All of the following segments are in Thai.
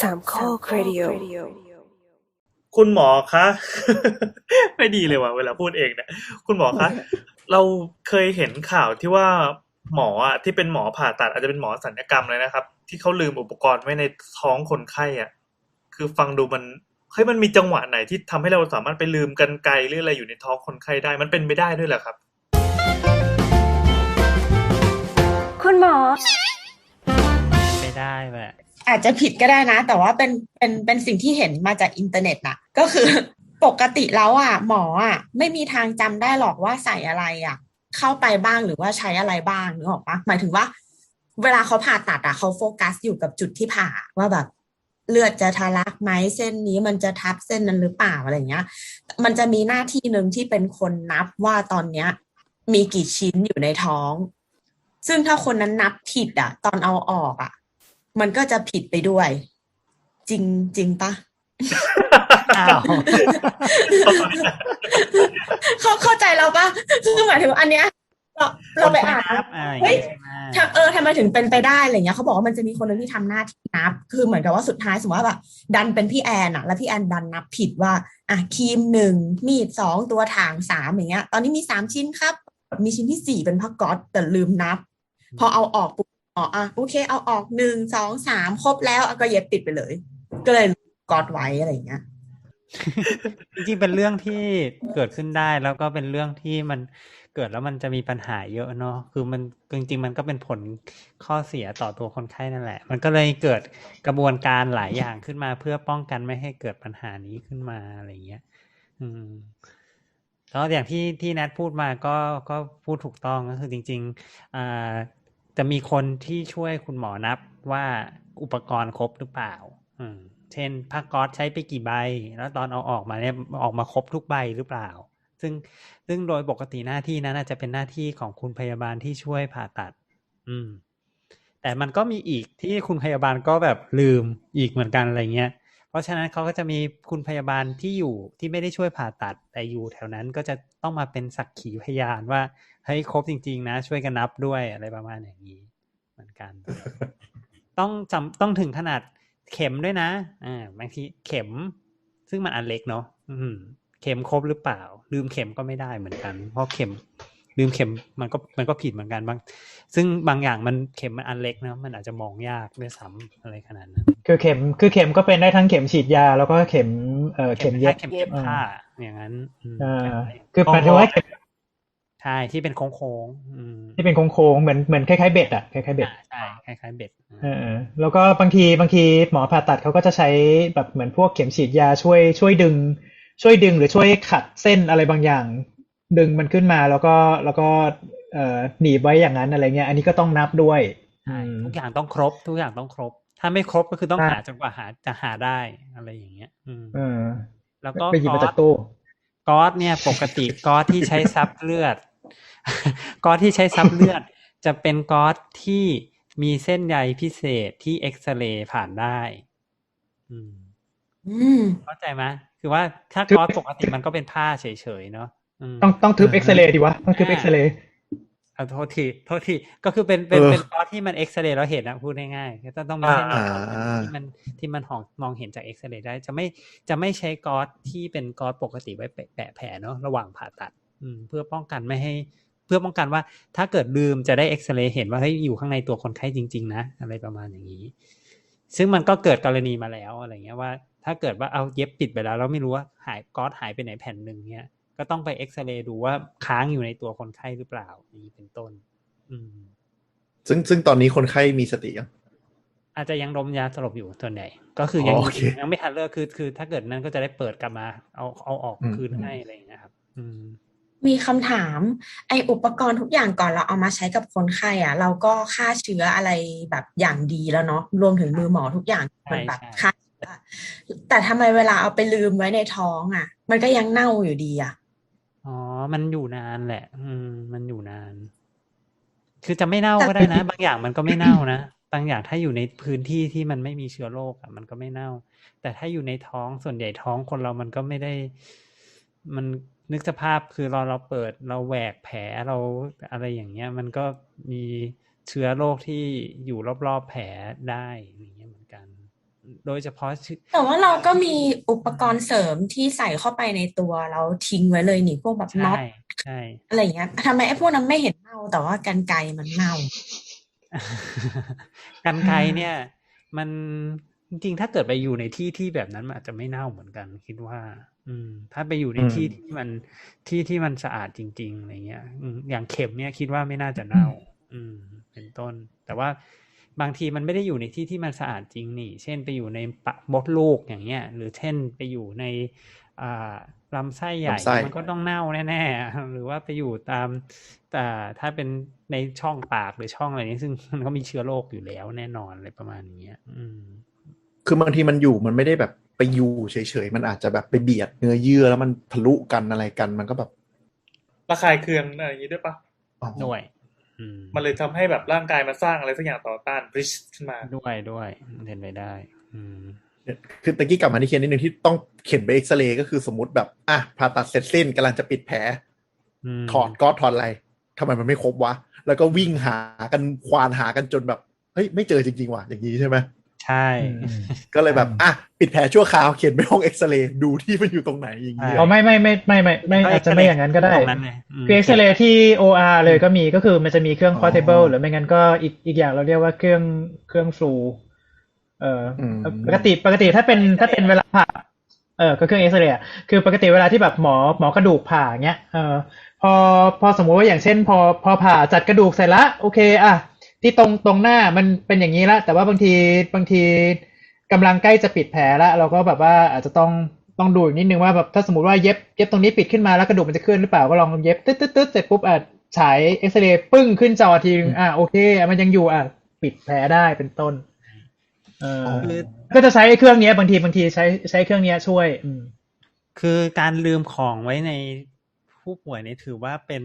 สามข้อครดิโอคุณหมอคะ ไม่ดีเลยว่ะเวลาพูดเองเนี่ยคุณหมอคะ เราเคยเห็นข่าวที่ว่าหมออะที่เป็นหมอผ่าตัดอาจจะเป็นหมอสัญญกรรมเลยนะครับ ที่เขาลืมอุปกรณ์ไว้ในท้องคนไข้อะคือฟังดูมันเฮ้ยมันมีจังหวะไหนที่ทำให้เราสามารถไปลืมกันไกลหรืออะไรอยู่ในท้องคนไข้ได้มันเป็นไปได้ด้วยเหรอครับ คุณหมอ ไม่ได้แหละ อาจจะผิดก็ได้นะ แต่ว่าเป็นเป็นเป็นสิ่งที่เห็นมาจากอินเทอร์เน็ตนะก็คือปกติแล้วอะหมออะไม่มีทางจำได้หรอกว่าใส่อะไรอะ เข้าไปบ้างหรือว่าใช้อะไรบ้างนึกออกปะหมายถึงว่า เวลาเขาผ่าตัดอะเขาโฟกัสอยู่กับจุดที่ผ่าว่าแบบเลือดจะทะลักไหมเส้นนี้มันจะทับเส้นนั้นหรือเปล่าอะไรเงี้ย มันจะมีหน้าที่หนึ่งที่เป็นคนนับว่าตอนเนี้ย มีกี่ชิ้นอยู่ในท้อง ซึ่งถ้าคนนั้นนับผิดอะตอนเอาออกอะ มันก็จะผิดไปด้วย จริงจริงปะอ้าวเขาเข้าใจเราปะคือหมายถึงว่าอันเนี้ยเราเราไปอ่านนับอะไรอย่างเฮ้ยงี้ใช่ไหมทำเออทำไมถึงเป็นไปได้อะไรเงี้ยเขาบอกว่ามันจะมีคนหนึงที่ทำหน้าที่นับ คือเหมือนกับว่าสุดท้ายสมมติว่าแบบดันเป็นพี่แอนอะแล้วพี่แอนดันนับผิดว่า อะครีมหนึ่งมีดสองตัวถางสามอย่างเงี้ย ตอนนี้มีสามชิ้นครับ มีชิ้นที่สี่เป็นผ้าก๊อตแต่ลืมนับ พอเอาออกปุ๊บ อ๋ออะโอเค เอาออกหนึ่งสองสามครบแล้วก็เย็บติดไปเลย ก็เลยกอตไว้อะไรอย่างเงี้ยจริงๆเป็นเรื่องที่เกิดขึ้นได้แล้วก็เป็นเรื่องที่มันเกิดแล้วมันจะมีปัญหาเยอะเนาะคือมันจริง ๆ มันก็เป็นผลข้อเสียต่อตัวคนไข้นั่นแหละ มันก็เลยเกิดกระบวนการหลายอย่างขึ้นมาเพื่อป้องกันไม่ให้เกิดปัญหานี้ขึ้นมาอะไรอย่างเงี้ย อืมแล้วอย่างที่ที่แนทพูดมาก็ก็พูดถูกต้องก็คือจริง ๆอ่า จะมีคนที่ช่วยคุณหมอนับว่าอุปกรณ์ครบหรือเปล่า อืม เช่นผ้าก๊อซใช้ไปกี่ใบ แล้วตอนเอาออกมาเนี่ยออกมาครบทุกใบหรือเปล่า ซึ่งซึ่งโดยปกติหน้าที่นั้นอาจจะเป็นหน้าที่ของคุณพยาบาลที่ช่วยผ่าตัด อืม แต่มันก็มีอีกที่คุณพยาบาลก็แบบลืมอีกเหมือนกันอะไรเงี้ย เพราะฉะนั้นเขาก็จะมีคุณพยาบาลที่อยู่ที่ไม่ได้ช่วยผ่าตัด แต่อยู่แถวนั้นก็จะต้องมาเป็นสักขีพยานว่า เฮ้ยครบจริง ๆ นะ ช่วยกันนับด้วยอะไรประมาณอย่างนี้เหมือนกัน ต้องจำต้องถึงขนาดเข็มด้วยนะอ่าบางทีเข็ม ซึ่งมันอันเล็กเนาะอืมเข็มครบหรือเปล่า ลืมเข็มก็ไม่ได้เหมือนกัน เพราะเข็มลืมเข็มมันก็มันก็ผิดเหมือนกันบาง ซึ่งบางอย่างมันเข็มมันอันเล็กนะมันอาจจะมองยากด้วยซ้ำอะไรขนาดนั้นคือเข็มคือเข็มก็เป็นได้ทั้งเข็มฉีดยา แล้วก็เข็มเอ่อเข็มเย็บเข็มเย็บผ้าอย่างนั้นอืมอ่าคือหมายถึงว่าเข็ม ใช่ที่เป็นโค้งๆอืมที่เป็นโค้งๆเหมือนเหมือนคล้ายๆเบ็ดอะคล้ายๆเบ็ดอ่าใช่คล้ายๆเบ็ดเออแล้วก็บางทีบางทีหมอผ่าตัดเขาก็จะใช้แบบเหมือนพวกเข็มฉีดยาช่วยช่วยดึง ช่วยดึงหรือช่วยขัดเส้นอะไรบางอย่าง ดึงมันขึ้นมาแล้วก็แล้วก็เอ่อหนีบไว้อย่างนั้นอะไรเงี้ย อันนี้ก็ต้องนับด้วยใช่อืมทุกอย่างต้องครบ ทุกอย่างต้องครบ ถ้าไม่ครบก็คือต้องใช่หาจนกว่าหาจะหาได้อะไรอย่างเงี้ย อืมเออแล้วก็ไปหยิบมาก๊อจาซกตู้ก๊อซเนี่ยปกติก๊อซที่ใช้ซับเลือด ก๊อซที่ใช้ซับเลือด จะเป็นก๊อซที่มีเส้นใยพิเศษที่เอ็กซเรย์ผ่านได้ อืมอืมเข้าใจไหมคือว่าถ้าคือก๊อซปกติมันก็เป็นผ้าเฉยๆเนาะอืมต้องต้องทึบเอ็กซเรย์ดีวะ ต้องทึบเอ็กซเรย์เอาโทษทีโทษทีก็คือเป็นเป็นเออเป็นก๊อซที่มันเอ็กซเรย์แล้วเห็นนะพูดง่ายๆก็ต้องต้องมีเส้นใยอ่าที่มันที่มันหองมองเห็นจากเอ็กซเรย์ได้ จะไม่จะไม่ใช้ก๊อซที่เป็นก๊อซปกติไว้แปะแปะแผลเนาะระหว่างผ่าตัด อืม เพื่อป้องกันไม่ให้ เพื่อป้องกันว่าถ้าเกิดลืมจะได้เอ็กซเรย์เห็นว่าเฮ้ยอยู่ข้างในตัวคนไข้จริง ๆ นะ อะไรประมาณอย่างนี้ ซึ่งมันก็เกิดกรณีมาแล้วอะไรเงี้ยว่า ถ้าเกิดว่าเอาเย็บปิดไปแล้วแล้วไม่รู้ว่าหายก๊อซหายไปไหนแผ่นหนึ่งเนี่ยก็ต้องไปเอ็กซเรย์ดูว่าค้างอยู่ในตัวคนไข้หรือเปล่าอย่างนี้เป็นต้น อืม ซึ่งซึ่งตอนนี้คนไข้มีสติยังอาจจะยังดมยาสลบอยู่ส่วนใหญ่ก็คือยังอ๋อโอเคยังไม่ทันเลิกคือคือ ถ้าเกิดนั้นก็จะได้เปิดกลับมา เอาเอาออกอืมคืนให้อะไรอย่างเงี้ยครับ อืม มีคำถาม ไออุปกรณ์ทุกอย่างก่อนเราเอามาใช้กับคนไข้อะ เราก็ฆ่าเชื้ออะไรแบบอย่างดีแล้วเนาะรวมถึงมือหมอทุกอย่างมันแบบใช่ฆ่าเชื้อแต่ทำไมเวลาเอาไปลืมไว้ในท้องอะ มันก็ยังเน่าอยู่ดีอะอ๋อ มันอยู่นานแหละ อืม มันอยู่นาน คือจะไม่เน่าก็ได้นะ บางอย่างมันก็ไม่เน่านะบางอย่างถ้าอยู่ในพื้นที่ที่มันไม่มีเชื้อโรคอะ มันก็ไม่เน่า แต่ถ้าอยู่ในท้องส่วนใหญ่ท้องคนเรามันก็ไม่ได้ มัน นึกสภาพคือเราเราเปิดเราแหวกแผลเราอะไรอย่างเงี้ย มันก็มีเชื้อโรคที่อยู่รอบๆแผลได้อย่างเงี้ยเหมือนกันอืโดยเฉพาะชื่อแต่ว่าเราก็มีอุปกรณ์เสริมที่ใส่เข้าไปในตัวเราทิ้งไว้เลยนี่พวกแบบน็อใช่ตใช่อะไรอย่างเงี้ยทำไมไอ้พวกนั้นไม่เห็นเน่าแต่ว่ากันไกรมันเน่ากันไกรเนี่ย มันจริงๆถ้าเกิดไปอยู่ในที่ที่แบบนั้นมันอาจจะไม่เน่าเหมือนกัน คิดว่า อืม ถ้าไปอยู่ในอืมที่ที่มันที่ที่มันสะอาดจริง ๆอะไรเงี้ยอืมอย่างเข็มเนี่ยคิดว่าไม่น่าจะเน่า อืม เป็นต้น แต่ว่าบางทีมันไม่ได้อยู่ในที่ที่มันสะอาดจริงนี่ เช่นไปอยู่ในปะมดลูกอย่างเงี้ย หรือเช่นไปอยู่ในอ่าลำไส้ใหญ่ลำไส้มันก็ต้องเน่าแน่ๆ หรือว่าไปอยู่ตามแต่ถ้าเป็นในช่องปากหรือช่องอะไรนี้ซึ่งมันก็มีเชื้อโรคอยู่แล้วแน่นอนอะไรประมาณนี้ยอืมคือบางทีมันอยู่มันไม่ได้แบบ ไปอยู่เฉยๆ มันอาจจะแบบไปเบียดเนื้อเยื่อแล้วมันทะลุกันอะไรกันมันก็แบบระคายเคืองอะไรอย่างนี้ด้วยปะอ๋อด้วยอืมมันเลยทำให้แบบร่างกายมันสร้างอะไรสักอย่างต่อต้านบริชขึ้นมาด้วยด้วยเป็นไปได้ อืมคือตะกี้กลับมาที่เคนนิดนึงที่ต้องเข็นไปเอ็กซเรย์ก็คือสมมติแบบ อะผ่าตัดเสร็จสิ้นกำลังจะปิดแผลมถอดก็ถอดอะไรทำไมมันไม่ครบวะ แล้วก็วิ่งหากันควานหากันจนแบบ เฮ้ย ไม่เจอจริง ๆ ว่ะอย่างนี้ใช่ไหม ใช่ ก็เลยแบบอะปิดแผลชั่วคราวเขียนไปห้องเอ็กซเรย์ดูที่มันอยู่ตรงไหนอย่างนี้อ๋อไม่ไม่ไม่ไม่ไม่ไม่อาจจะไม่อย่างนั้นก็ได้ตรงนั้นเลยมคือเอ็กซเรย์ที่ OR เลยก็มีก็คือมันจะมีเครื่องอ๋อ portable หรือไม่งั้นก็อีกอีกอย่างเราเรียกว่าเครื่องเครื่องฟลูเอ่ออมปกติปกติถ้าเป็นถ้าเป็นเวลาผ่าเออก็เครื่องเอ็กซเรย์อะคือปกติเวลาที่แบบหมอหมอกระดูกผ่าเงี้ยเออพอพอสมมุติว่าอย่างเช่น พอพอผ่าจัดกระดูกเสร็จละโอเคอะ ที่ตรงตรงหน้ามันเป็นอย่างนี้ละ แต่ว่าบางทีบางทีกำลังใกล้จะปิดแผลแล้วเราก็แบบว่าอาจจะต้องต้องดูอีกนิดนึงว่าแบบถ้าสมมติว่าเย็บเย็บตรงนี้ปิดขึ้นมาแล้วกระดูกมันจะเคลื่อนหรือเปล่าก็ลองเย็บตึ๊ดตึ๊ดตึ๊ดเสร็จปุ๊บอะฉายเอ็กซเรย์ปึ้งขึ้นจอทีนึงอะโอเคอะมันยังอยู่อะปิดแผลได้เป็นต้นเออคือก็จะใช้เครื่องเนี้ยบางทีบางทีใช้ใช้เครื่องเนี้ยช่วย อืมคือการลืมของไว้ในผู้ป่วยนี่ถือว่าเป็น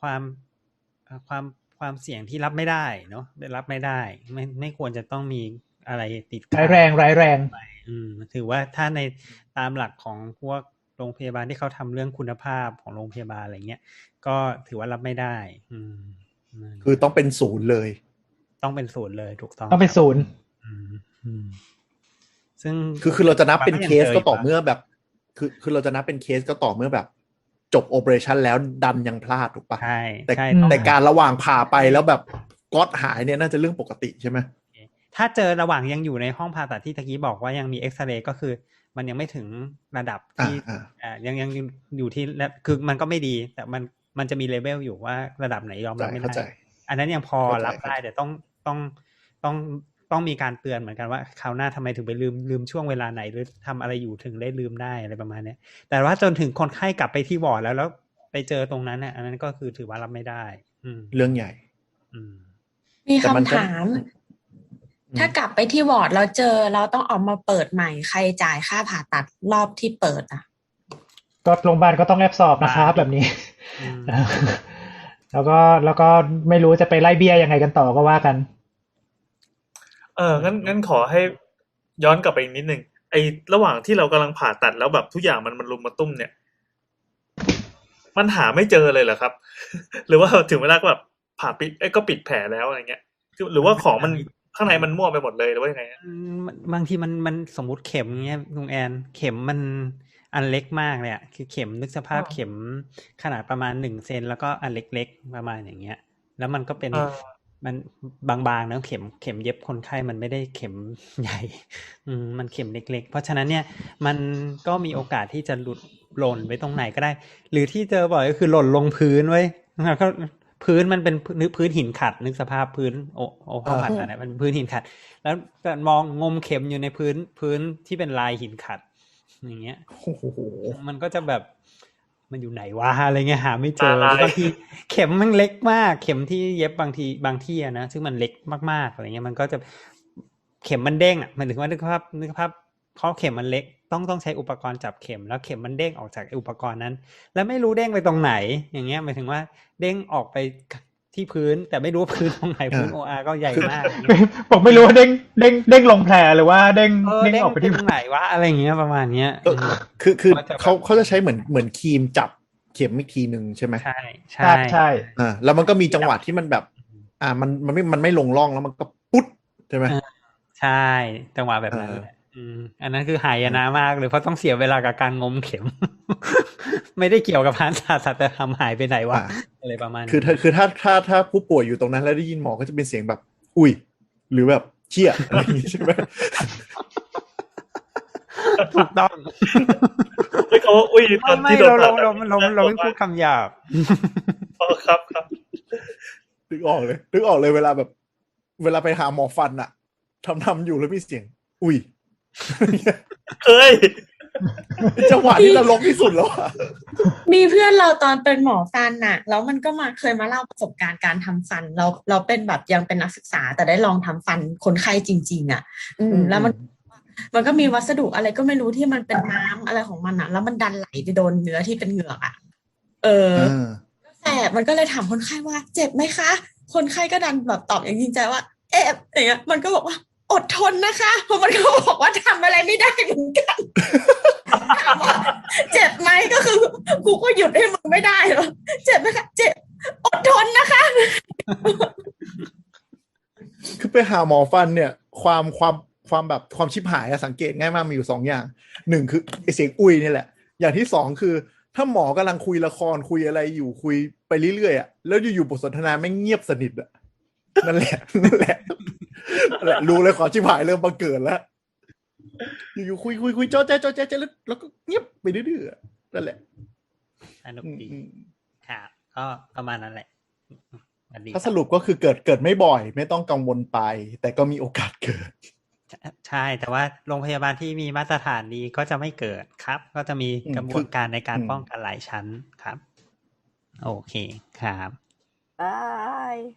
ความเอ่อความ ความเสี่ยงที่รับไม่ได้เนาะรับไม่ได้ ไม่ไม่ควรจะต้องมีอะไรติดค้ร้ายแรงร้ายแรงอืมถือว่าถ้าในตามหลักของพวกโรงพยาบาลที่เขาทำเรื่องคุณภาพของโรงพยาบาลอะไรเงี้ยก็ถือว่ารับไม่ได้ อืมนั่นคือต้องเป็นศูนย์เลย ต้องเป็นศูนย์เลยถูกต้องต้องเป็นศูนย์อืมอืมซึ่งคือคือเราจะนับเป็นมันก็ยังเคสก็ต่อเจออยู่เมื่อแบบ คือคือเราจะนับเป็นเคสก็ต่อเมื่อแบบ จบโอเปอเรชันแล้วดันยังพลาดถูกปะใช่แต่ใช่อืมต้องแต่การระหว่างผ่าไปแล้วแบบก๊อตหายเนี่ยน่าจะเรื่องปกติใช่ไหมถ้าเจอระหว่างยังอยู่ในห้องผ่าตัดที่ตะกี้บอกว่ายังมีเอ็กซเรย์ก็คือ มันยังไม่ถึงระดับอ่าที่อ่าอ่ายังยังอยู่อยู่ที่และคือมันก็ไม่ดี แต่มันมันจะมีเลเวลอยู่ว่าระดับไหนยอมรับไม่เข้าใจได้อันนั้นยังพอเข้าใจรับได้เข้าใจแต่ต้องต้องต้อง ต้องมีการเตือนเหมือนกันว่าคราวหน้าทำไมถึงไปลืมลืมช่วงเวลาไหน หรือทำอะไรอยู่ถึงได้ลืมได้อะไรประมาณเนี้ยแต่ว่าจนถึงคนไข้กลับไปที่วอร์ดแล้วแล้วไปเจอตรงนั้นน่ะอันนั้นก็คือถือว่ารับไม่ได้ อืมเรื่องใหญ่ อืมมีแต่มันคำก็ถามอืมถ้ากลับไปที่วอร์ดเราเจอเราต้องออกมาเปิดใหม่ใครจ่ายค่าผ่าตัดรอบที่เปิดอะก็โรงพยาบาลก็ต้องแอบสอบนะครับแบบนี้อืมแล้วก็แล้วก็ไม่รู้จะไปไล่เบี้ยยังไงกันต่อก็ว่ากัน เอองั้นงั้นขอให้ย้อนกลับไปอีกนิดนึงไอ้ระหว่างที่เรากำลังผ่าตัดแล้วแบบทุกอย่างมันมันรุมมาตุ้มเนี่ย มันหาไม่เจอเลยเหรอครับ หรือว่าถึงเวลาก็แบบผ่าปิดเอ้ยก็ปิดแผลแล้วอะไรเงี้ยคือหรือว่าของมันข้างในมันมั่วไปหมดเลยหรือว่ายังไงฮะอืมมันบางทีมันมันสมมติเข็มเงี้ยลุงแอน เข็มมันอันเล็กมากเลยอะคือเข็มนึกสภาพอ๋อเข็มขนาดประมาณหนึ่งเซนแล้วก็อันเล็กๆประมาณอย่างเงี้ย แล้วมันก็เป็นอ่า มันบางๆนะเข็มเข็มเย็บคนไข้มันไม่ได้เข็มใหญ่อืมมันเข็มเล็ก ๆ เพราะฉะนั้นเนี่ยมันก็มีโอกาสที่จะหลุดหล่นไปตรงไหนก็ได้ หรือที่เจอบ่อยก็คือหล่นลงพื้นไว้ยแล้วก็พื้นมันเป็นนึกพื้นหินขัดนึกสภาพพื้นโอโอห้องผ่าตัดเนี่ยมันพื้นหินขัด แล้วก็มองงมเข็มอยู่ในพื้นพื้นที่เป็นลายหินขัด อย่างเงี้ยโอ้โหมันก็จะแบบ มันอยู่ไหนวะอะไรเงี้ยหาไม่เจอตาลายบางทีเข็มมันเล็กมาก เข็มที่เย็บบางทีบางที่อะนะซึ่งมันเล็กมากๆอะไรเงี้ยมันก็จะเข็มมันเด้งอะหมันถึงว่านึกภาพนึกภาพเพราะเข็มมันเล็กต้องต้องใช้อุปกรณ์จับเข็มแล้วเข็มมันเด้งออกจากไอ้อุปกรณ์นั้น แล้วไม่รู้เด้งไปตรงไหน อย่างเงี้ยหมายถึงว่าเด้งออกไป ที่พื้น แต่ไม่รู้ว่าพื้นตรงไหนพื้นโออาก็ใหญ่มากบอกไม่รู้ว่าเด้งเด้งเด้งลงแผลหรือว่าเด้งเออเด้งเด้งออกไปไปที่ตรงไหนวะอะไรอย่างเงี้ยประมาณเนี้ยเออคือคือมันจะแบบเขาเขาจะใช้เหมือนเหมือนครีมจับเข็มอีกทีหนึ่งใช่ไหมใช่ครัใช่บใช่อ่าแล้วมันก็มีจังหวะที่มันแบบ อ่ามันมันไม่มันไม่ลงร่องแล้วมันก็ปุ๊ดใช่ไหมเออใใช่ จังหวะแบบนั้นเออแหละอืมอันนั้นคือหายนะมากเลยเพราะต้องเสียเวลากับการงมเข็ม ไม่ได้เกี่ยวกับพานผ่าตัดแต่ทำหายไปไหนวะอะอะไรประมาณนี้คือถ้าคือถ้าถ้าถ้าผู้ป่วยอยู่ตรงนั้นแล้วได้ยินหมอก็จะเป็นเสียงแบบ อุ้ย หรือแบบเชี่ยอะไรอย่างงี้ใช่ไหมถูกต้องเฮ้ยเขาว่าอุ้ยตอนไม่ที่โดนเราผ่าเราตัดเราเราเราไม่พูดคำหยาบอ๋อครับครับนึกออกเลยนึกออกเลยเวลาแบบ เวลาไปหาหมอฟันอะทำทำอยู่แล้วมีเสียง อุ้ยเฮ้ย จังหวะที่เราลงที่สุดแล้วอะมีเพื่อนเราตอนเป็นหมอฟันน่ะ แล้วมันก็มาเคยมาเล่าประสบการณ์การทำฟัน เราเราเป็นแบบยังเป็นนักศึกษา แต่ได้ลองทำฟันคนไข้จริง ๆ อะ อืมแล้วมันมันก็มีวัสดุอะไรก็ไม่รู้ที่มันเป็นน้ำอะไรของมันอะ แล้วมันดันไหลไปโดนเนื้อที่เป็นเหงือกอะ เออเออแสบมันก็เลยถามคนไข้ว่า เจ็บไหมคะ คนไข้ก็ดันแบบตอบอย่างจริงใจว่า เอ๊ะอย่างเงี้ยมันก็บอกว่า อดทนนะคะเพราะมันก็บอกว่าทำอะไรไม่ได้เหมือนกันถามว่าเจ็บไหมก็คือกูก็หยุดให้มึงไม่ได้หรอเจ็บไหมคะเจ็บอดทนนะคะ คือไปหาหมอฟันเนี่ย ความความความแบบความชิบหายอะสังเกตง่ายมากมีอยู่สองอย่างหนึ่งคือไอเสียงอุ้ยนี่แหละ อย่างที่สองคือ ถ้าหมอกำลังคุยละครคุยอะไรอยู่คุยไปเรื่อยๆอะแล้วอยู่ๆบทสนทนาไม่เงียบสนิทอะนั่นแหละนั่นแหละ แหละรู้เลยขอชิบหายเริ่มบังเกิดแล้ว อยู่ๆคุยคุยคุยจ้อแจ๊จ้อแจ๊จ้อแล้วแล้วก็เงียบไปเรื่อยๆอะนั่นแหละสนุกอืมดีอืมครับก็ประมาณนั้นแหละสวัสดีถ้าสรุปก็คือเกิดเกิดไม่บ่อย ไม่ต้องกังวลไป แต่ก็มีโอกาสเกิด ใช่ แต่ว่าโรงพยาบาลที่มีมาตรฐานดีก็จะไม่เกิดครับ ก็จะมีอืมกระบวนการในการอืมป้องกันหลายชั้นครับ โอเคครับ Bye.